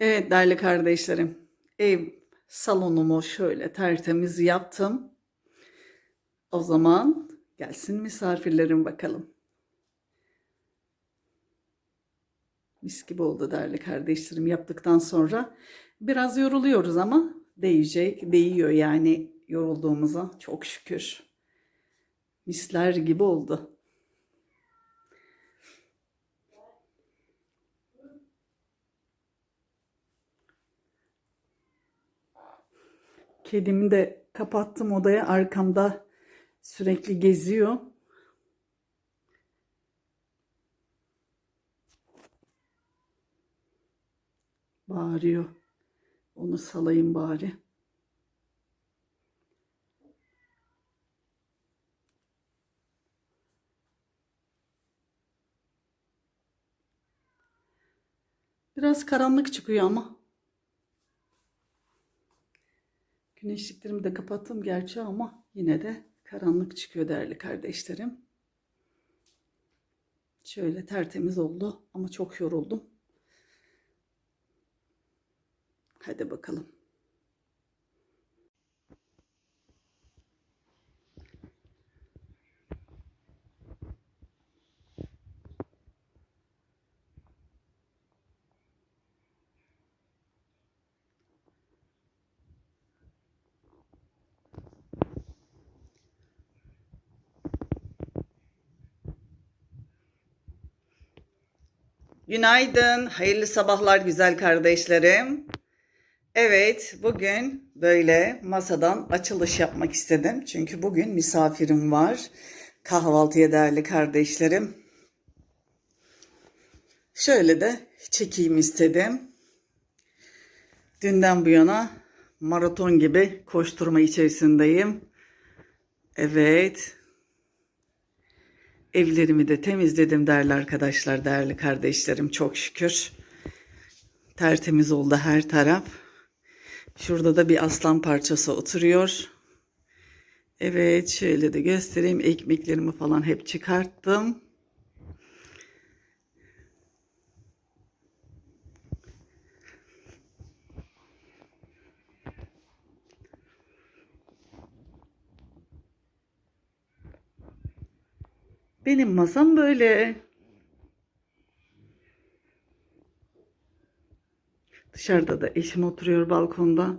Evet değerli kardeşlerim, ev salonumu şöyle tertemiz yaptım. O zaman gelsin misafirlerim bakalım. Mis gibi oldu değerli kardeşlerim yaptıktan sonra. Biraz yoruluyoruz ama değecek, değiyor yani yorulduğumuza çok şükür. Misler gibi oldu. Kedimi de kapattım odaya. Arkamda sürekli geziyor. Bağırıyor. Onu salayım bari. Biraz karanlık çıkıyor ama. Güneşliklerimi de kapattım gerçi ama yine de karanlık çıkıyor değerli kardeşlerim. Şöyle tertemiz oldu ama çok yoruldum. Hadi bakalım. Günaydın, hayırlı sabahlar güzel kardeşlerim. Evet, bugün böyle masadan açılış yapmak istedim. Çünkü bugün misafirim var. Kahvaltıya değerli kardeşlerim. Şöyle de çekeyim istedim. Dünden bu yana maraton gibi koşturma içerisindeyim. Evet, Evlerimi de temizledim değerli arkadaşlar, değerli kardeşlerim çok şükür. Tertemiz oldu her taraf. Şurada da bir aslan parçası oturuyor. Evet şöyle de göstereyim. Ekmeklerimi falan hep çıkarttım. Benim masam böyle. Dışarıda da eşim oturuyor balkonda.